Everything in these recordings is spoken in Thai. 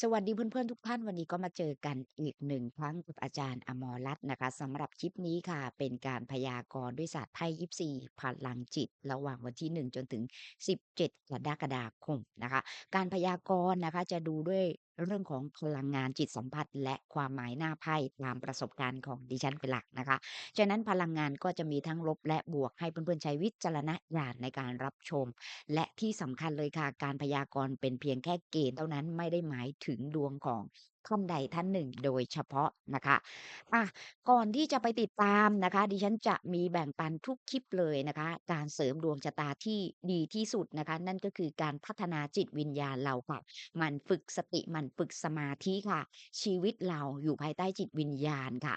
สวัสดีเพื่อนๆทุกท่านวันนี้ก็มาเจอกันอีกหนึ่งครั้งกับอาจารย์อมรรัตน์นะคะสำหรับคลิปนี้ค่ะ เป็นการพยากรณ์ด้วยศาสตร์ไพ่ยิปซีพลังจิต ระหว่างวันที่ 1 จนถึง 17กรกฎาคมนะคะ การพยากรณ์นะคะจะดูด้วย เรื่องของพลังงานจิตสัมผัส และความหมายหน้าไพ่ตามประสบการณ์ของดิฉันเป็นหลักนะคะ ฉะนั้นพลังงานก็จะมีทั้งลบและบวกให้เพื่อนๆใช้วิจารณญาณในการรับชม และที่สำคัญเลยค่ะการพยากรณ์เป็นเพียงแค่เกณฑ์เท่านั้นไม่ได้หมายถึงดวงของท่านใดท่านหนึ่งโดยเฉพาะนะคะอะก่อนที่จะไปติดตามนะคะ ดิฉันจะมีแบ่งปันทุกคลิปเลยนะคะ การเสริมดวงชะตาที่ดีที่สุดนะคะ นั่นก็คือการพัฒนาจิตวิญญาณเราค่ะ หมันฝึกสติหมันฝึกสมาธิค่ะ ชีวิตเราอยู่ภายใต้จิตวิญญาณค่ะ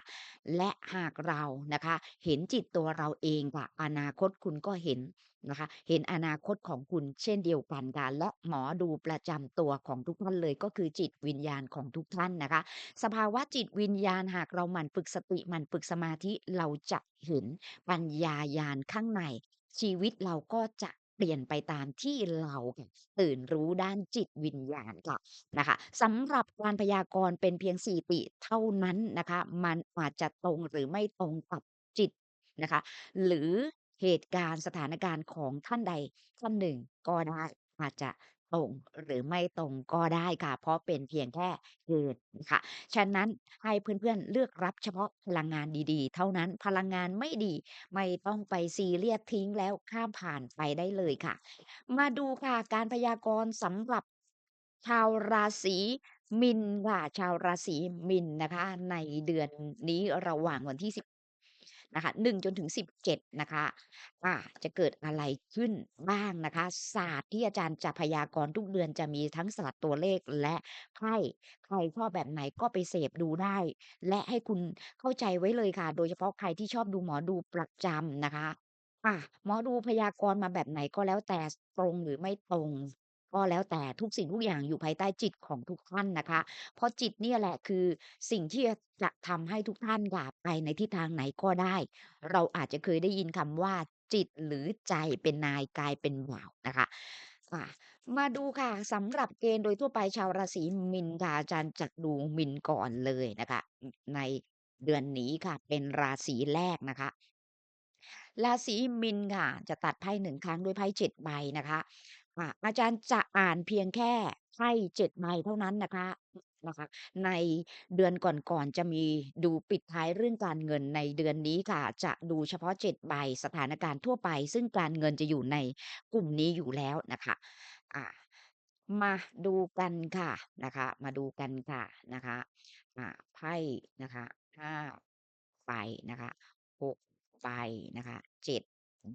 และหากเรานะคะ เห็นจิตตัวเราเองค่ะ อนาคตคุณก็เห็น นะคะ เห็นอนาคตของคุณเช่นเดียวกันค่ะและหมอดูประจำตัวของทุกท่านเลยก็คือจิตวิญญาณของทุกท่านนะคะ สภาวะจิตวิญญาณหากเราหมั่นฝึกสติหมั่นฝึกสมาธิเราจะเห็นปัญญาญาณข้างใน ชีวิตเราก็จะเปลี่ยนไปตามที่เราค่ะตื่นรู้ด้านจิตวิญญาณค่ะนะคะสำหรับการพยากรณ์เป็นเพียงสี่ติเท่านั้นนะคะ มันอาจจะตรงหรือไม่ตรงกับจิตนะคะ หรือ เหตุการณ์ สถานการณ์ของท่านใดท่านหนึ่งก็ได้ อาจจะตรงหรือไม่ตรงก็ได้ค่ะ เพราะเป็นเพียงแค่เหตุค่ะ ฉะนั้นให้เพื่อน ๆ เลือกรับเฉพาะพลังงานดี ๆ เท่านั้น พลังงานไม่ดีไม่ต้องไปซีเรียส ทิ้งแล้วข้ามผ่านไปได้เลยค่ะ มาดูค่ะ การพยากรณ์สำหรับ ชาวราศีมีนค่ะ ชาวราศีมีนนะคะ ในเดือนนี้ระหว่างวันที่ นะคะ1จนถึง 17 นะคะอ่าจะเกิดอะไรขึ้นบ้างนะคะ ศาสตร์ที่อาจารย์จะพยากรณ์ทุกเดือนจะมีทั้งศาสตร์ตัวเลขและไพ่ใครชอบแบบไหนก็ไปเสพดูได้ และให้คุณเข้าใจไว้เลยค่ะ โดยเฉพาะใครที่ชอบดูหมอดูประจำนะคะ อ่าหมอดูพยากรณ์มาแบบไหนก็แล้วแต่ตรงหรือไม่ตรง ก็แล้วแต่ทุกสิ่งทุกอย่างอยู่ภายใต้จิตของทุกท่านนะคะ เพราะจิตเนี่ยแหละคือสิ่งที่จะทำให้ทุกท่านค่ะไปในทิศทางไหนก็ได้ เราอาจจะเคยได้ยินคำว่าจิตหรือใจเป็นนายกายเป็นบ่าวนะคะอ่ามาดูค่ะสำหรับเกณฑ์โดยทั่วไปชาวราศีมีนค่ะอาจารย์จะดูมีนก่อนเลยนะคะ ในเดือนนี้ค่ะ เป็นราศีแรกนะคะ ราศีมีนค่ะ จะตัดไพ่หนึ่งครั้งด้วยไพ่เจ็ดใบนะคะ อ่าอาจารย์จะอ่านเพียงแค่ไพ่เจ็ดใบเท่านั้นนะคะ นะคะ ในเดือนก่อน ๆ จะมีดูปิดท้ายเรื่องการเงินในเดือนนี้ค่ะ จะดูเฉพาะ 7 ใบ สถานการณ์ทั่วไป ซึ่งการเงินจะอยู่ในกลุ่มนี้อยู่แล้วนะคะอ่ามาดูกันค่ะนะคะ มาดูกันค่ะนะคะ อ่า ไพ่นะคะ 5 ใบนะคะ 6 ใบนะคะ 7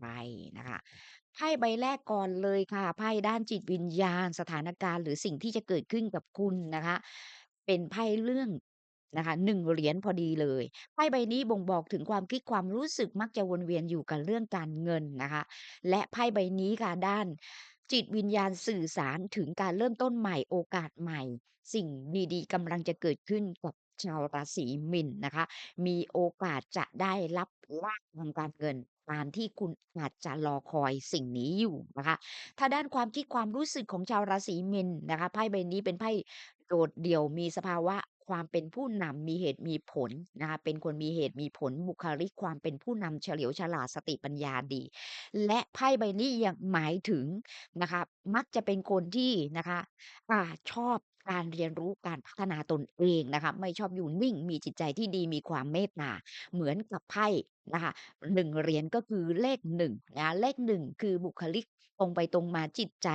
ใบนะคะ ไพ่ใบแรกก่อนเลยค่ะ ไพ่ด้านจิตวิญญาณ สถานการณ์ หรือสิ่งที่จะเกิดขึ้นกับคุณนะคะ เป็นไพ่เรื่องนะคะ 1 เหรียญพอดีเลย ไพ่ใบนี้บ่งบอกถึงความคิดความรู้สึกมักจะวนเวียนอยู่กับเรื่องการเงินนะคะ และไพ่ใบนี้ค่ะ ด้านจิตวิญญาณสื่อสารถึงการเริ่มต้นใหม่ โอกาสใหม่ สิ่งดีๆกำลังจะเกิดขึ้นกับชาวราศีมีนนะคะ มีโอกาสจะได้รับลาภทางการเงิน ตามที่คุณอาจจะรอคอยสิ่งนี้อยู่นะคะ ถ้าด้านความคิดความรู้สึกของชาวราศีมีนนะคะ ไพ่ใบนี้เป็นไพ่โดดเดี่ยวมีสภาวะความเป็นผู้นำมีเหตุมีผลนะคะ เป็นคนมีเหตุมีผลบุคลิกความเป็นผู้นำเฉลียวฉลาดสติปัญญาดี และไพ่ใบนี้ยังหมายถึงนะคะ มักจะเป็นคนที่นะคะ อ่าชอบ การเรียนรู้การพัฒนาตนเองนะคะ ไม่ชอบอยู่นิ่ง มีจิตใจที่ดี มีความเมตตา เหมือนกับไพ่นะคะหนึ่งเหรียญก็คือเลขหนึ่งนะเลขหนึ่งคือบุคลิกตรงไปตรงมาจิตใจ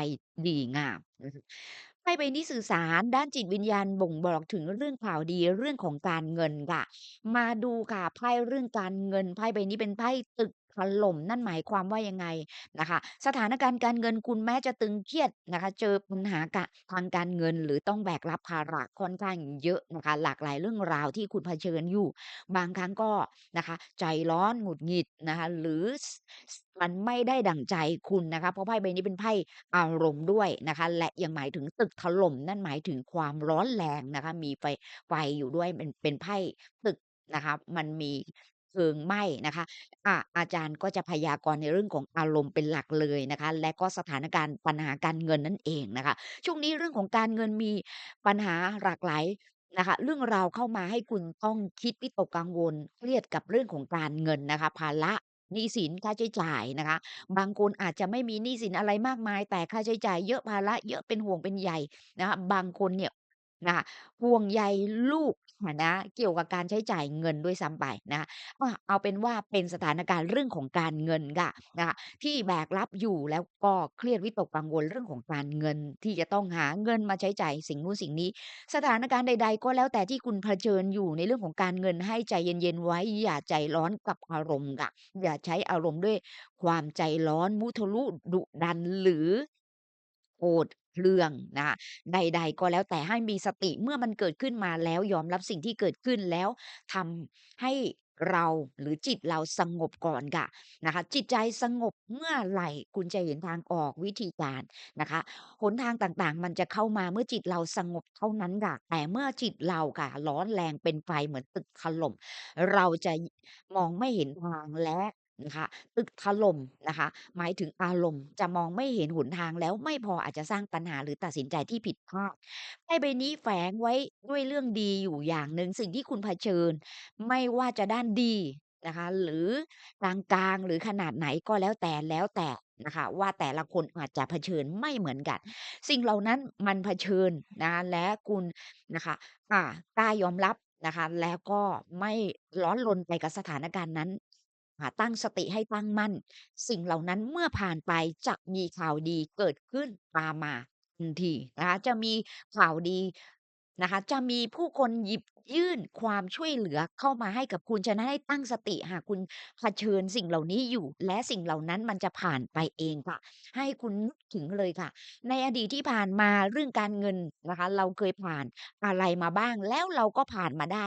ดีงามไพ่ใบนี้สื่อสารด้านจิตวิญญาณบ่งบอกถึงเรื่องข่าวดีเรื่องของการเงินค่ะ มาดูค่ะไพ่เรื่องการเงินไพ่ใบนี้เป็นไพ่ตึก ถล่มนั่นหมายความว่ายังไงนะคะ สถานการณ์การเงินคุณแม้จะตึงเครียดนะคะ เจอปัญหากะทางการเงินหรือต้องแบกรับภาระค่อนข้างเยอะนะคะ หลากหลายเรื่องราวที่คุณเผชิญอยู่ บางครั้งก็นะคะ ใจร้อนหงุดหงิดนะคะ หรือมันไม่ได้ดั่งใจคุณนะคะ เพราะไพ่ใบนี้เป็นไพ่อารมณ์ด้วยนะคะ และยังหมายถึงตึกถล่มนั่นหมายถึงความร้อนแรงนะคะ มีไฟไฟอยู่ด้วยเป็นเป็นไพ่ตึกนะคะ มันมี เพลิงไหม้นะคะ อ่า อาจารย์ก็จะพยากรณ์ในเรื่องของอารมณ์เป็นหลักเลยนะคะ และก็สถานการณ์ปัญหาการเงินนั่นเองนะคะ ช่วงนี้เรื่องของการเงินมีปัญหาหลากหลายนะคะ เรื่องราวเข้ามาให้คุณต้องคิดวิตกกังวล เครียดกับเรื่องของการเงินนะคะ ภาระหนี้สินค่าใช้จ่ายนะคะ บางคนอาจจะไม่มีหนี้สินอะไรมากมาย แต่ค่าใช้จ่ายเยอะภาระเยอะเป็นห่วงเป็นใยนะคะบางคนเนี่ย นะคะ ห่วงใยลูกอะนะ เกี่ยวกับการใช้จ่ายเงินด้วยซ้ำไปนะคะอาเอาเป็นว่า เป็นสถานการณ์เรื่องของการเงินค่ะ นะคะ ที่แบกรับอยู่ แล้วก็เครียดวิตกกังวลเรื่องของการเงิน ที่จะต้องหาเงินมาใช้จ่ายสิ่งนู้นสิ่งนี้ สถานการณ์ใด ๆ ก็แล้วแต่ที่คุณเผชิญอยู่ในเรื่องของการเงิน ให้ใจเย็น ๆ ไว้ อย่าใจร้อนกับอารมณ์ค่ะ อย่าใช้อารมณ์ด้วยความใจร้อน มุทะลุ ดุดัน หรือ โกรธ เคืองนะคะ ใด ๆ ก็แล้วแต่ให้มีสติเมื่อมันเกิดขึ้นมาแล้ว ยอมรับสิ่งที่เกิดขึ้นแล้ว ทำให้เราหรือจิตเราสงบก่อนค่ะนะคะ จิตใจสงบเมื่อไหร่ คุณจะเห็นทางออกวิธีการนะคะ หนทางต่างๆ มันจะเข้ามาเมื่อจิตเราสงบเท่านั้นค่ะ แต่เมื่อจิตเราค่ะ ร้อนแรงเป็นไฟเหมือนตึกถล่ม เราจะมองไม่เห็นทางและ นะคะตึกถล่มนะคะ หมายถึงอารมณ์จะมองไม่เห็นหนทางแล้วไม่พออาจจะสร้างปัญหาหรือตัดสินใจที่ผิดพลาดไพ่ใบนี้แฝงไว้ด้วยเรื่องดีอยู่อย่างหนึ่งสิ่งที่คุณเผชิญ ไม่ว่าจะด้านดีนะคะ หรือกลางๆหรือขนาดไหนก็แล้วแต่แล้วแต่นะคะ ว่าแต่ละคนอาจจะเผชิญไม่เหมือนกัน สิ่งเหล่านั้นมันเผชิญนะและคุณนะคะอ่ากล้ายอมรับนะคะ แล้วก็ไม่ร้อนรนไปกับสถานการณ์นั้นาตั้งสติให้ตั้งมั่น สิ่งเหล่านั้นเมื่อผ่านไปจะมีข่าวดีเกิดขึ้นตามมาทันทีนะคะ จะมีข่าวดีนะคะ จะมีผู้คนหยิบยื่นความช่วยเหลือเข้ามาให้กับคุณ ฉะนั้นให้ตั้งสติหากคุณเผชิญสิ่งเหล่านี้อยู่ และสิ่งเหล่านั้นมันจะผ่านไปเองค่ะ ให้คุณนึกถึงเลยค่ะ ในอดีตที่ผ่านมาเรื่องการเงินนะคะ เราเคยผ่านอะไรมาบ้าง แล้วเราก็ผ่านมาได้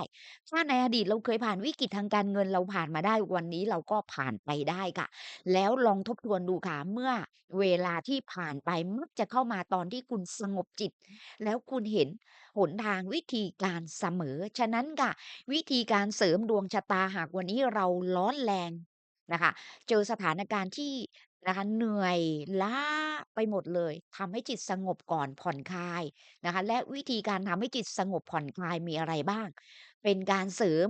ถ้าในอดีตเราเคยผ่านวิกฤตทางการเงินเราผ่านมาได้ วันนี้เราก็ผ่านไปได้ค่ะ แล้วลองทบทวนดูค่ะเมื่อเวลาที่ผ่านไปมักจะเข้ามาตอนที่คุณสงบจิต แล้วคุณเห็นหนทางวิธีการเสมอฉะนั้นค่ะ วิธีการเสริมดวงชะตาหากวันนี้เราร้อนแรงนะคะ เจอสถานการณ์ที่นะคะเหนื่อยล้าไปหมดเลยทำให้จิตสงบก่อนผ่อนคลายนะคะ และวิธีการทำให้จิตสงบผ่อนคลายมีอะไรบ้าง เป็นการเสริม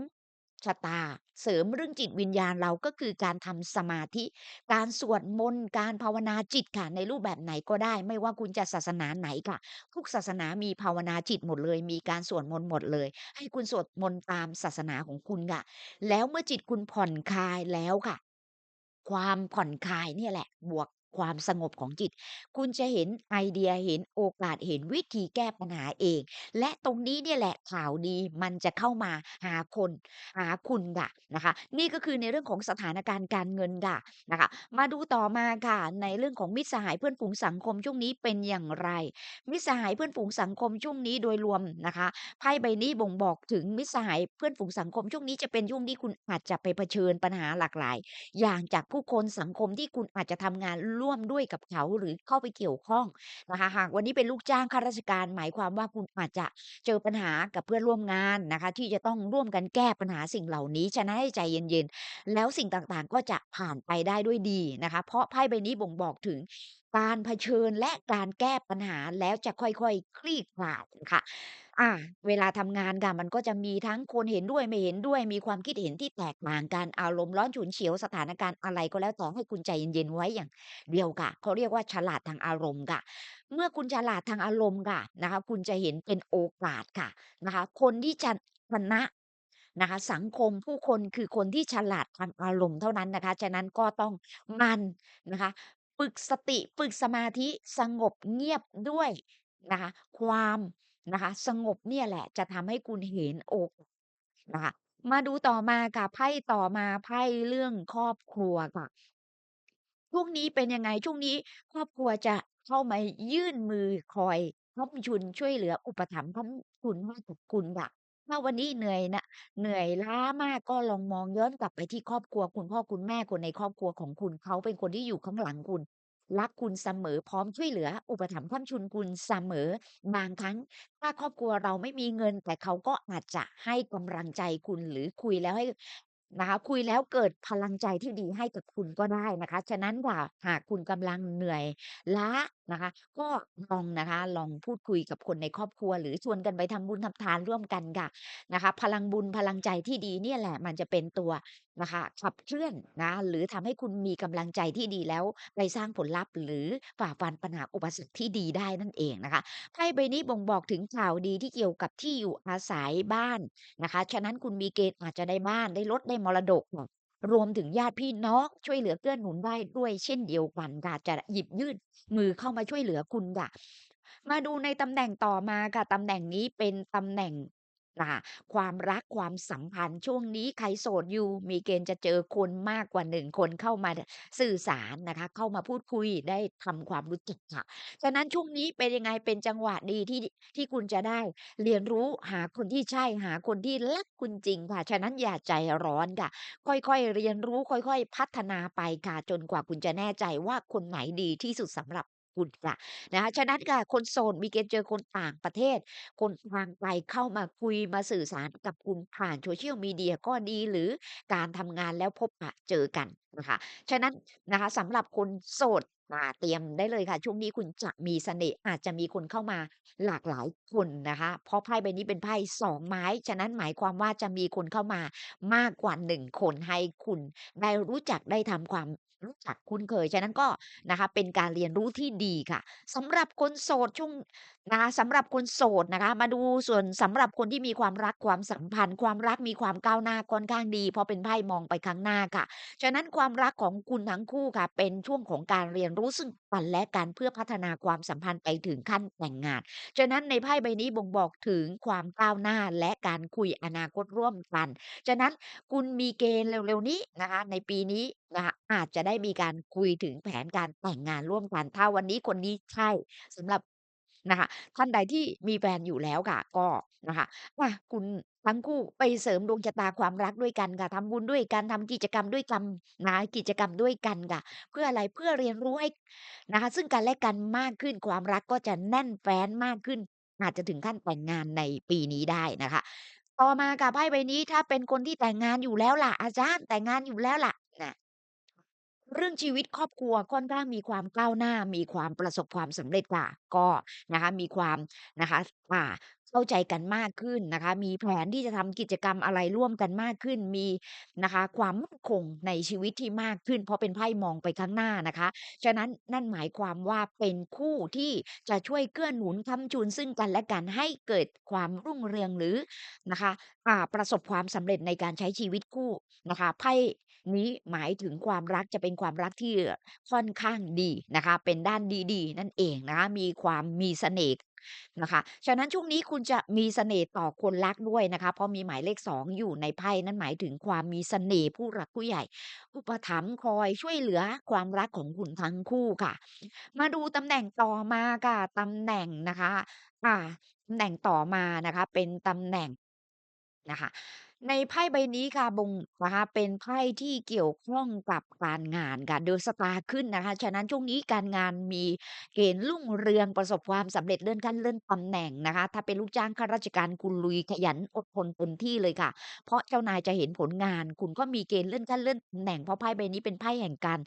ชะตา เสริมเรื่องจิตวิญญาณเราก็คือการทำสมาธิ การสวดมนต์การภาวนาจิตค่ะในรูปแบบไหนก็ได้ ไม่ว่าคุณจะศาสนาไหนค่ะ ทุกศาสนามีภาวนาจิตหมดเลย มีการสวดมนต์หมดเลย ให้คุณสวดมนต์ตามศาสนาของคุณค่ะ แล้วเมื่อจิตคุณผ่อนคลายแล้วค่ะ ความผ่อนคลายเนี่ยแหละ บวก ความสงบของจิต คุณจะเห็นไอเดียเห็นโอกาสเห็นวิธีแก้ปัญหาเอง และตรงนี้เนี่ยแหละข่าวดีมันจะเข้ามาหาคนหาคุณค่ะนะคะ นี่ก็คือในเรื่องของสถานการณ์การเงินค่ะนะคะ มาดูต่อมาค่ะในเรื่องของมิตรสหายเพื่อนฝูงสังคมช่วงนี้เป็นอย่างไร มิตรสหายเพื่อนฝูงสังคมช่วงนี้โดยรวมนะคะไพ่ใบนี้บ่งบอกถึงมิตรสหายเพื่อนฝูงสังคมช่วงนี้จะเป็นช่วงที่คุณอาจจะไปเผชิญปัญหาหลากหลาย อย่างจากผู้คนสังคมที่คุณอาจจะทำงานร่่วมด้วยกับเขา หรือเข้าไปเกี่ยวข้องนะคะ หากวันนี้เป็นลูกจ้างข้าราชการ หมายความว่าคุณอาจจะเจอปัญหากับเพื่อนร่วมงานนะคะ ที่จะต้องร่วมกันแก้ปัญหาสิ่งเหล่านี้ฉะนั้นให้ใจเย็นๆ แล้วสิ่งต่างๆก็จะผ่านไปได้ด้วยดีนะคะ เพราะไพ่ใบนี้บ่งบอกถึง การเผชิญและการแก้ปัญหาแล้วจะค่อย ๆ คลี่คลายค่ะ อ่า เวลาทำงานค่ะ มันก็จะมีทั้งคนเห็นด้วยไม่เห็นด้วย มีความคิดเห็นที่แตกต่างกัน อารมณ์ร้อนฉุนเฉียว สถานการณ์อะไรก็แล้วแต่ ให้คุณใจเย็น ๆ ไว้อย่างเดียวค่ะ เขาเรียกว่าฉลาดทางอารมณ์ค่ะ เมื่อคุณฉลาดทางอารมณ์ค่ะนะคะ คุณจะเห็นเป็นโอกาสค่ะนะคะ คนที่จะชนะนะคะ สังคมผู้คนคือคนที่ฉลาดทางอารมณ์เท่านั้นนะคะ ฉะนั้นก็ต้องหมันนะคะ ฝึกสติฝึกสมาธิสงบเงียบด้วยนะคะ ความนะคะ สงบเนี่ยแหละจะทำให้คุณเห็นโอกาสนะคะ มาดูต่อมาค่ะไพ่ต่อมาไพ่เรื่องครอบครัวค่ะ ช่วงนี้เป็นยังไงช่วงนี้ครอบครัวจะเข้ามายื่นมือคอยค้ำจุนช่วยเหลืออุปถัมภ์ค้ำจุนให้กับคุณค่ะ ถ้าวันนี้เหนื่อยนะ เหนื่อยล้ามาก ก็ลองมองย้อนกลับไปที่ครอบครัว คุณพ่อคุณแม่ คนในครอบครัวของคุณ เขาเป็นคนที่อยู่ข้างหลังคุณ รักคุณเสมอ พร้อมช่วยเหลือ อุปถัมภ์ค้ำจุนคุณเสมอ บางครั้งถ้าครอบครัวเราไม่มีเงิน แต่เขาก็อาจจะให้กำลังใจคุณ หรือคุยแล้วให้ นะคะ คุยแล้วเกิดพลังใจที่ดีให้กับคุณก็ได้นะคะ ฉะนั้นค่ะ หากคุณกำลังเหนื่อยล้า นะคะ ก็ลองนะคะ ลองพูดคุยกับคนในครอบครัว หรือชวนกันไปทำบุญทำทานร่วมกันค่ะนะคะ พลังบุญพลังใจที่ดีเนี่ยแหละ มันจะเป็นตัวนะคะ ขับเคลื่อนนะ หรือทำให้คุณมีกำลังใจที่ดีแล้ว ไปสร้างผลลัพธ์ หรือฝ่าฟันปัญหาอุปสรรคที่ดีได้นั่นเองนะคะ ไพ่ใบนี้บ่งบอกถึงข่าวดีที่เกี่ยวกับที่อยู่อาศัยบ้านนะคะ ฉะนั้นคุณมีเกณฑ์อาจจะได้บ้าน ได้รถ ได้มรดกค่ะ รวมถึงญาติพี่น้องช่วยเหลือเกื้อหนุนได้ด้วยเช่นเดียวกันค่ะจะหยิบยื่นมือเข้ามาช่วยเหลือคุณค่ะ มาดูในตำแหน่งต่อมาค่ะตำแหน่งนี้เป็นตำแหน่ง อ่าความรักความสัมพันธ์ช่วงนี้ใครโสดอยู่ มีเกณฑ์จะเจอคนมากกว่า1คนเข้ามาสื่อสารนะคะ เข้ามาพูดคุยได้ทำความรู้จักค่ะ ฉะนั้นช่วงนี้เป็นยังไงเป็นจังหวะดีที่ที่คุณจะได้ เรียนรู้หาคนที่ใช่หาคนที่รักคุณจริงค่ะ ฉะนั้นอย่าใจร้อนค่ะ ค่อยๆเรียนรู้ค่อย ๆ พัฒนาไปค่ะจนกว่าคุณจะแน่ใจว่าคนไหนดีที่สุดสำหรับ คุณค่ะนะคะฉะนั้นค่ะคนโสดมีเกณฑ์เจอคนต่างประเทศ คนทางไกลเข้ามาคุยมาสื่อสารกับคุณผ่าน Social Media ก็ดีหรือการทำงานแล้วพบปะเจอกันนะคะฉะนั้นนะคะสำหรับคนโสดอ่าเตรียมได้เลยค่ะ ช่วงนี้คุณจะมีเสน่ห์อาจจะมีคนเข้ามาหลากหลายคนนะคะ เพราะไพ่ใบนี้เป็นไพ่2ไม้ ฉะนั้นหมายความว่าจะมีคนเข้ามามากกว่า1คนให้คุณได้รู้จักได้ทำความ รู้จักคุ้นเคย ฉะนั้นก็นะคะเป็นการเรียนรู้ที่ดีค่ะ สำหรับคนโสดช่วงนะคะสำหรับคนโสดนะคะ มาดูส่วนสำหรับคนที่มีความรักความสัมพันธ์ ความรักมีความก้าวหน้าค่อนข้างดี เพราะเป็นไพ่มองไปข้างหน้าค่ะ ฉะนั้นความรักของคุณทั้งคู่ค่ะ เป็นช่วงของการเรียนรู้ซึ่ง กันและกันเพื่อพัฒนาความสัมพันธ์ไปถึงขั้นแต่งงาน ฉะนั้นในไพ่ใบนี้บ่งบอกถึงความก้าวหน้าและการคุยอนาคตร่วมกัน ฉะนั้นคุณมีเกณฑ์เร็วๆนี้นะคะในปีนี้นะคะอาจจะได้มีการคุยถึงแผนการแต่งงานร่วมกัน ถ้าวันนี้คนนี้ใช่สำหรับ นะคะ ท่านใดที่มีแฟนอยู่แล้วค่ะ ก็นะคะอาคุณทั้งคู่ไปเสริมดวงชะตาความรักด้วยกันค่ะทำบุญด้วยกันทำกิจกรรมด้วยกันนะกิจกรรมด้วยกันค่ะ เพื่ออะไรเพื่อเรียนรู้ให้นะคะ ซึ่งกันและกันมากขึ้นความรักก็จะแน่นแฟ้นมากขึ้น อาจจะถึงขั้นแต่งงานในปีนี้ได้นะคะ ต่อมาค่ะไพ่ใบนี้ถ้าเป็นคนที่แต่งงานอยู่แล้วล่ะ อาจารย์แต่งงานอยู่แล้วล่ะ เรื่องชีวิตครอบครัวค่อนข้างมีความก้าวหน้า มีความประสบความสำเร็จค่ะ ก็นะคะ มีความนะคะ อ่า เข้าใจกันมากขึ้นนะคะ มีแผนที่จะทำกิจกรรมอะไรร่วมกันมากขึ้น มีนะคะ ความมั่นคงในชีวิตที่มากขึ้น เพราะเป็นไพ่มองไปข้างหน้านะคะ ฉะนั้นนั่นหมายความว่าเป็นคู่ที่จะช่วยเกื้อหนุนค้ำจุนซึ่งกันและกันให้เกิดความรุ่งเรืองหรือนะคะ อ่า ประสบความสำเร็จในการใช้ชีวิตคู่นะคะ ไพ่ นี้หมายถึงความรักจะเป็นความรักที่ค่อนข้างดีนะคะ เป็นด้านดีๆ นั่นเองนะคะมีความมีเสน่ห์นะคะ ฉะนั้นช่วงนี้คุณจะมีเสน่ห์ต่อคนรักด้วยนะคะ เพราะมีหมายเลข2อยู่ในไพ่นั่นหมายถึงความมีเสน่ห์ผู้หลักผู้ใหญ่ อุปถัมภ์คอยช่วยเหลือความรักของคุณทั้งคู่ค่ะ มาดูตำแหน่งต่อมาค่ะตำแหน่งนะคะ อ่าตำแหน่งต่อมานะคะ เป็นตำแหน่งนะคะ ในไพ่ใบนี้ค่ะ บ่ง นะคะ เป็นไพ่ที่เกี่ยวข้องกับการงานค่ะ The Star ขึ้นนะคะ ฉะนั้นช่วงนี้การงานมีเกณฑ์รุ่งเรือง ประสบความสำเร็จ เลื่อนขั้น เลื่อนตำแหน่งนะคะ ถ้าเป็นลูกจ้างข้าราชการคุณลุย ขยันอดทนเต็มที่เลยค่ะ เพราะเจ้านายจะเห็นผลงาน คุณก็มีเกณฑ์เลื่อนขั้น เลื่อนตำแหน่ง เพราะไพ่ใบนี้เป็นไพ่แห่งการ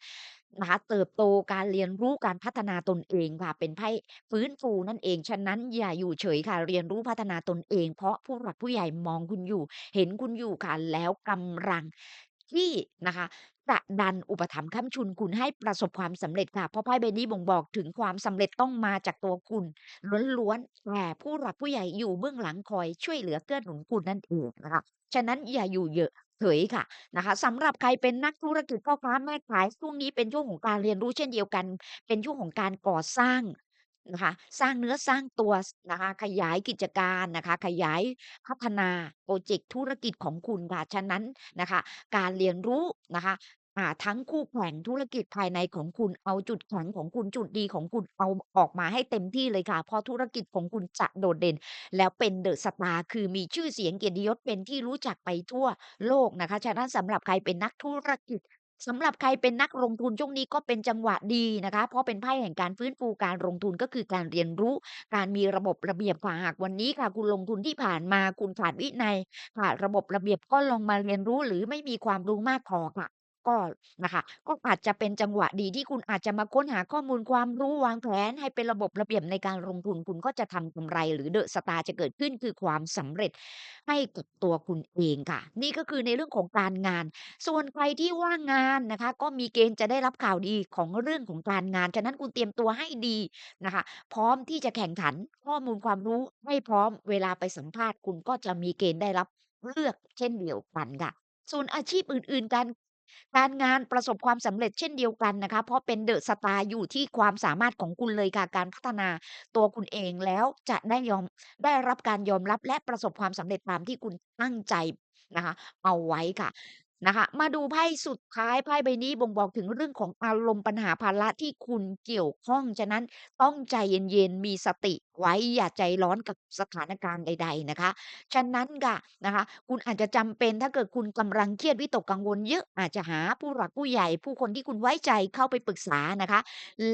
นะคะ เติบโต การเรียนรู้ การพัฒนาตนเองค่ะ เป็นไพ่ฟื้นฟูนั่นเอง ฉะนั้นอย่าอยู่เฉยค่ะ เรียนรู้พัฒนาตนเอง เพราะผู้หลักผู้ใหญ่มองคุณอยู่ เห็นคุณอยู่ค่ะ แล้วกำลังที่นะคะ จะดันอุปถัมภ์ค้ำจุนคุณให้ประสบความสำเร็จค่ะ เพราะไพ่ใบนี้บ่งบอกถึงความสำเร็จต้องมาจากตัวคุณล้วน ๆ แต่ผู้หลักผู้ใหญ่อยู่เบื้องหลังคอยช่วยเหลือเกื้อหนุนคุณนั่นเองนะคะ ฉะนั้นอย่าอยู่เหยอะ เผยค่ะนะคะสำหรับใครเป็นนักธุรกิจพ่อค้าแม่ขายช่วงนี้เป็นช่วงของการเรียนรู้เช่นเดียวกัน เป็นช่วงของการก่อสร้างนะคะ สร้างเนื้อสร้างตัวนะคะ ขยายกิจการนะคะ ขยายพัฒนาโปรเจกต์ธุรกิจของคุณค่ะฉะนั้นนะคะ การเรียนรู้นะคะ อ่าทั้งคู่แข่งธุรกิจภายในของคุณ เอาจุดแข็งของคุณ จุดดีของคุณ เอาออกมาให้เต็มที่เลยค่ะ เพราะธุรกิจของคุณจะโดดเด่น แล้วเป็น The Star คือมีชื่อเสียงเกียรติยศเป็นที่รู้จักไปทั่วโลกนะคะ ฉะนั้นสำหรับใครเป็นนักธุรกิจ สำหรับใครเป็นนักลงทุนช่วงนี้ก็เป็นจังหวะดีนะคะ เพราะเป็นไพ่แห่งการฟื้นฟูการลงทุนก็คือการเรียนรู้ การมีระบบระเบียบค่ะหากวันนี้ค่ะ คุณลงทุนที่ผ่านมาคุณขาดวินัยขาดระบบระเบียบก็ลองมาเรียนรู้หรือไม่มีความรู้มากพอค่ะ ก็นะคะ ก็อาจจะเป็นจังหวะดีที่คุณอาจจะมาค้นหาข้อมูลความรู้วางแผน ให้เป็นระบบระเบียบในการลงทุนคุณก็จะทำกำไร หรือ The Star จะเกิดขึ้นคือความสำเร็จให้กับตัวคุณเองค่ะ นี่ก็คือในเรื่องของการงาน ส่วนใครที่ว่างงานนะคะ ก็มีเกณฑ์จะได้รับข่าวดีของเรื่องของการงาน ฉะนั้นคุณเตรียมตัวให้ดีนะคะ พร้อมที่จะแข่งขันข้อมูลความรู้ให้พร้อมเวลาไปสัมภาษณ์คุณก็จะมีเกณฑ์ได้รับเลือกเช่นเดียวกันค่ะ ส่วนอาชีพอื่น ๆ การ การงานประสบความสำเร็จเช่นเดียวกันนะคะ เพราะเป็น The Star อยู่ที่ความสามารถของคุณเลยค่ะ การพัฒนาตัวคุณเองแล้วจะได้ยอมได้รับการยอมรับและประสบความสำเร็จตามที่คุณตั้งใจนะคะ เอาไว้ค่ะนะคะ มาดูไพ่สุดท้ายไพ่ใบนี้บ่งบอกถึงเรื่องของอารมณ์ปัญหาภาระที่คุณเกี่ยวข้องฉะนั้นต้องใจเย็นๆมีสติ ไว้อย่าใจร้อนกับสถานการณ์ใด ๆนะคะ ฉะนั้นค่ะนะคะ คุณอาจจะจำเป็นถ้าเกิดคุณกำลังเครียดวิตกกังวลเยอะอาจจะหาผู้หลักผู้ใหญ่ ผู้คนที่คุณไว้ใจเข้าไปปรึกษานะคะ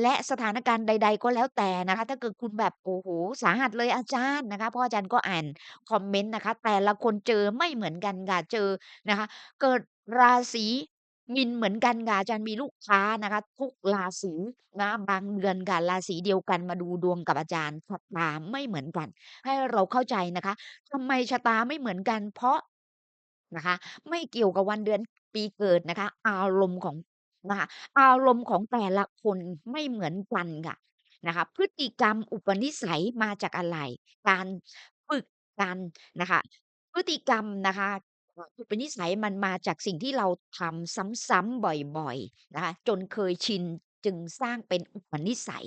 และสถานการณ์ใด ๆ ก็แล้วแต่นะคะ ถ้าเกิดคุณแบบโอ้โฮสาหัสเลยอาจารย์นะคะพราะอาจารย์ก็อ่านคอมเมนต์นะคะ แต่ละคนเจอไม่เหมือนกันค่ะเจอนะคะ เกิดราศี มีนเหมือนกันค่ะ อาจารย์มีลูกค้านะคะ ทุกราศีนะ บางเดือนค่ะ ราศีเดียวกันมาดูดวงกับอาจารย์ ชะตาไม่เหมือนกัน ให้เราเข้าใจนะคะ ทำไมชะตาไม่เหมือนกัน เพราะ นะคะ ไม่เกี่ยวกับวันเดือนปีเกิดนะคะ อารมณ์ของ นะคะ อารมณ์ของแต่ละคนไม่เหมือนกันค่ะ นะคะ พฤติกรรมอุปนิสัยมาจากอะไร การฝึกการนะคะ พฤติกรรมนะคะ เอ่ออุปนิสัย มันมาจากสิ่งที่เราทำซ้ำ ๆ บ่อย ๆ นะคะ จนเคยชิน จึงสร้างเป็นอุปนิสัย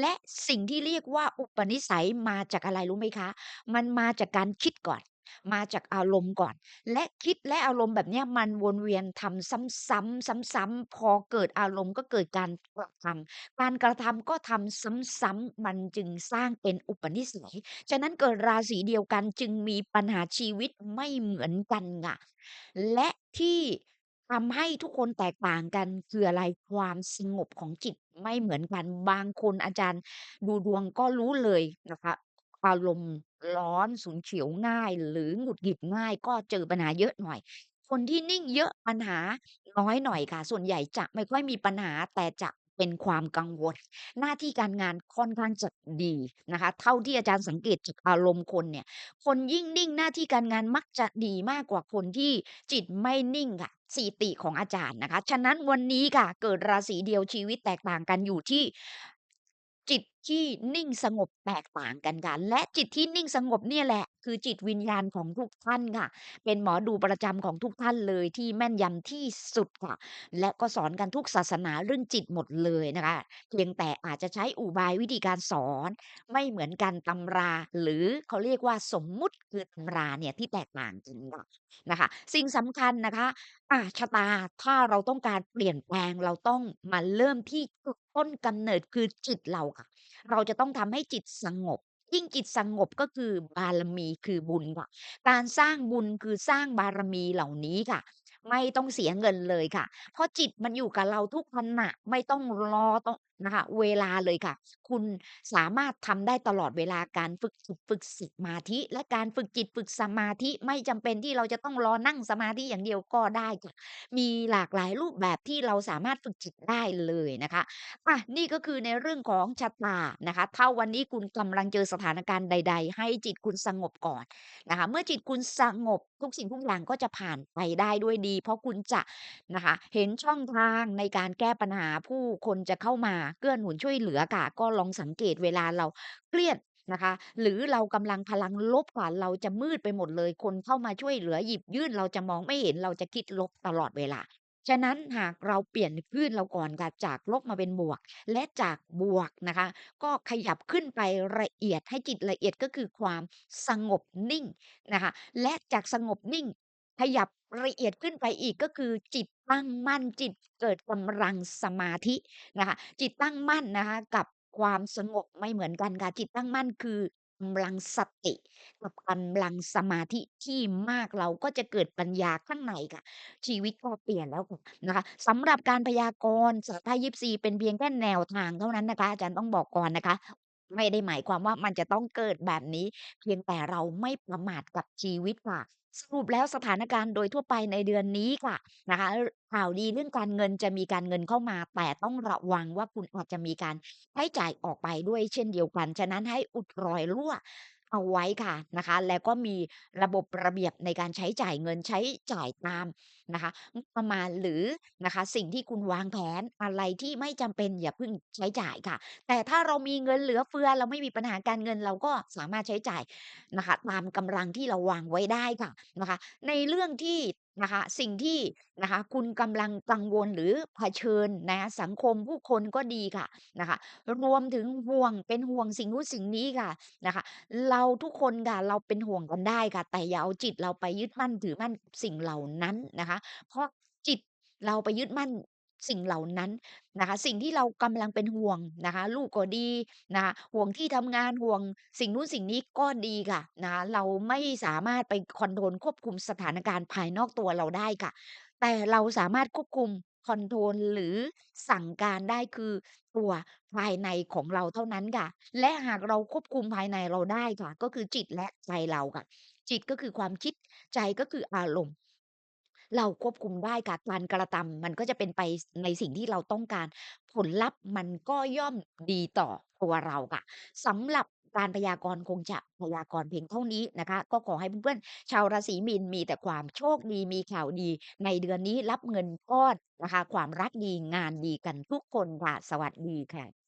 และสิ่งที่เรียกว่าอุปนิสัยมาจากอะไรรู้ไหมคะ มันมาจากการคิดก่อน มาจากอารมณ์ก่อน และคิดและอารมณ์แบบเนี้ยมันวนเวียนทำซ้ำๆซ้ำๆพอเกิดอารมณ์ก็เกิดการกระทำการกระทำก็ทำซ้ำๆมันจึงสร้างเป็นอุปนิสัย ฉะนั้นเกิดราศีเดียวกันจึงมีปัญหาชีวิตไม่เหมือนกันค่ะและที่ทำให้ทุกคนแตกต่างกันคืออะไรความสงบของจิตไม่เหมือนกันบางคนอาจารย์ดูดวงก็รู้เลยนะคะ อารมณ์ร้อนฉุนเฉียวง่าย หรือหงุดหงิดง่าย ก็เจอปัญหาเยอะหน่อย คนที่นิ่งเยอะปัญหาน้อยหน่อยค่ะ ส่วนใหญ่จะไม่ค่อยมีปัญหา แต่จะเป็นความกังวล หน้าที่การงานค่อนข้างจะดีนะคะ เท่าที่อาจารย์สังเกตจากอารมณ์คนเนี่ย คนยิ่งนิ่งหน้าที่การงานมักจะดีมากกว่าคนที่จิตไม่นิ่งค่ะสถิติของอาจารย์นะคะ ฉะนั้นวันนี้ค่ะ เกิดราศีเดียวชีวิตแตกต่างกันอยู่ที่จิต ที่นิ่งสงบแตกต่างกันค่ะ และจิตที่นิ่งสงบเนี่ยแหละ คือจิตวิญญาณของทุกท่านค่ะ เป็นหมอดูประจำของทุกท่านเลยที่แม่นยำที่สุดค่ะ และก็สอนกันทุกศาสนาเรื่องจิตหมดเลยนะคะ เพียงแต่อาจจะใช้อุบายวิธีการสอน ไม่เหมือนกันตำรา หรือเขาเรียกว่าสมมุติคือตำราเนี่ยที่แตกต่างกันค่ะนะคะ สิ่งสำคัญนะคะอาชะตาถ้าเราต้องการเปลี่ยนแปลงเราต้องมาเริ่มที่จุดต้นกำเนิดคือจิตเราค่ะเราจะต้องทำให้จิตสงบ ยิ่งจิตสงบก็คือบารมีคือบุญค่ะ การสร้างบุญคือสร้างบารมีเหล่านี้ค่ะ ไม่ต้องเสียเงินเลยค่ะ เพราะจิตมันอยู่กับเราทุกขณะไม่ต้องรอต้อง นะคะ เวลาเลยค่ะ คุณสามารถทำได้ตลอดเวลาการฝึกจิตฝึกสมาธิ และการฝึกจิตฝึกสมาธิไม่จำเป็นที่เราจะต้องรอนั่งสมาธิอย่างเดียวก็ได้ค่ะมีหลากหลายรูปแบบที่เราสามารถฝึกจิตได้เลยนะคะอานี่ก็คือในเรื่องของชะตานะคะ ถ้าวันนี้คุณกำลังเจอสถานการณ์ใด ๆ ให้จิตคุณสงบก่อนนะคะ เมื่อจิตคุณสงบทุกสิ่งทุกอย่างก็จะผ่านไปได้ด้วยดี เพราะคุณจะนะคะ เห็นช่องทางในการแก้ปัญหาผู้คนจะเข้ามาเกื้อหนุนช่วยเหลือค่ะก็ลองสังเกตเวลาเราเครียดนะคะ หรือเรากำลังพลังลบค่ะเราจะมืดไปหมดเลย คนเข้ามาช่วยเหลือหยิบยื่นเราจะมองไม่เห็นเราจะคิดลบตลอดเวลา ฉะนั้นหากเราเปลี่ยนคลื่นเราก่อนค่ะจากลบมาเป็นบวก และจากบวกนะคะ ก็ขยับขึ้นไปละเอียดให้จิตละเอียดก็คือความสงบนิ่งนะคะ และจากสงบนิ่ง ขยับละเอียดขึ้นไปอีกก็คือจิตตั้งมั่นจิตเกิดกำลังสมาธินะคะ จิตตั้งมั่นนะคะกับความสงบไม่เหมือนกันค่ะจิตตั้งมั่นคือกำลังสติ กับกำลังสมาธิที่มากเราก็จะเกิดปัญญาข้างในค่ะ ชีวิตก็เปลี่ยนแล้วค่ะนะคะสำหรับการพยากรณ์จากไพ่ยิปซีเป็นเพียงแค่แนวทางเท่านั้นนะคะ อาจารย์ต้องบอกก่อนนะคะ ไม่ได้หมายความว่ามันจะต้องเกิดแบบนี้ เพียงแต่เราไม่ประมาทกับชีวิตค่ะ สรุปแล้วสถานการณ์โดยทั่วไปในเดือนนี้ค่ะนะคะ ข่าวดีเรื่องการเงินจะมีการเงินเข้ามา แต่ต้องระวังว่าคุณอาจจะมีการใช้จ่ายออกไปด้วยเช่นเดียวกัน ฉะนั้นให้อุดรอยรั่วเอาไว้ค่ะนะคะ แล้วก็มีระบบระเบียบในการใช้จ่ายเงินใช้จ่ายตาม นะคะ งบประมาณ หรือนะคะ สิ่งที่คุณวางแผน อะไรที่ไม่จำเป็นอย่าเพิ่งใช้จ่ายค่ะ แต่ถ้าเรามีเงินเหลือเฟือ เราไม่มีปัญหาการเงิน เราก็สามารถใช้จ่ายนะคะ ตามกำลังที่เราวางไว้ได้ค่ะนะคะ ในเรื่องที่นะคะ สิ่งที่นะคะ คุณกำลังกังวล หรือเผชิญนะคะสังคมผู้คนก็ดีค่ะนะคะ รวมถึงห่วง เป็นห่วงสิ่งนู้นสิ่งนี้ค่ะนะคะ เราทุกคนค่ะ เราเป็นห่วงกันได้ค่ะ แต่อย่าเอาจิตเราไปยึดมั่นถือมั่นสิ่งเหล่านั้นนะคะเพราะจิตเราไปยึดมั่นสิ่งเหล่านั้นนะคะ สิ่งที่เรากำลังเป็นห่วงนะคะ ลูกก็ดีนะคะห่วงที่ทำงานห่วง สิ่งนู้นสิ่งนี้ก็ดีค่ะนะคะเราไม่สามารถไปคอนโทรลควบคุมสถานการณ์ภายนอกตัวเราได้ค่ะ แต่เราสามารถควบคุมคอนโทรลหรือสั่งการได้คือตัวภายในของเราเท่านั้นค่ะ และหากเราควบคุมภายในเราได้ค่ะ ก็คือจิตและใจเราค่ะ จิตก็คือความคิดใจก็คืออารมณ์ เราควบคุมได้ค่ะการกระทำมันก็จะเป็นไปในสิ่งที่เราต้องการ ผลลัพธ์มันก็ย่อมดีต่อตัวเราค่ะสำหรับการพยากรณ์คงจะพยากรณ์เพียงเท่านี้นะคะ ก็ขอให้เพื่อนๆชาวราศีมีนมีแต่ความโชคดีมีข่าวดี ในเดือนนี้รับเงินก้อนนะคะ ความรักดีงานดีกันทุกคนค่ะ สวัสดีค่ะ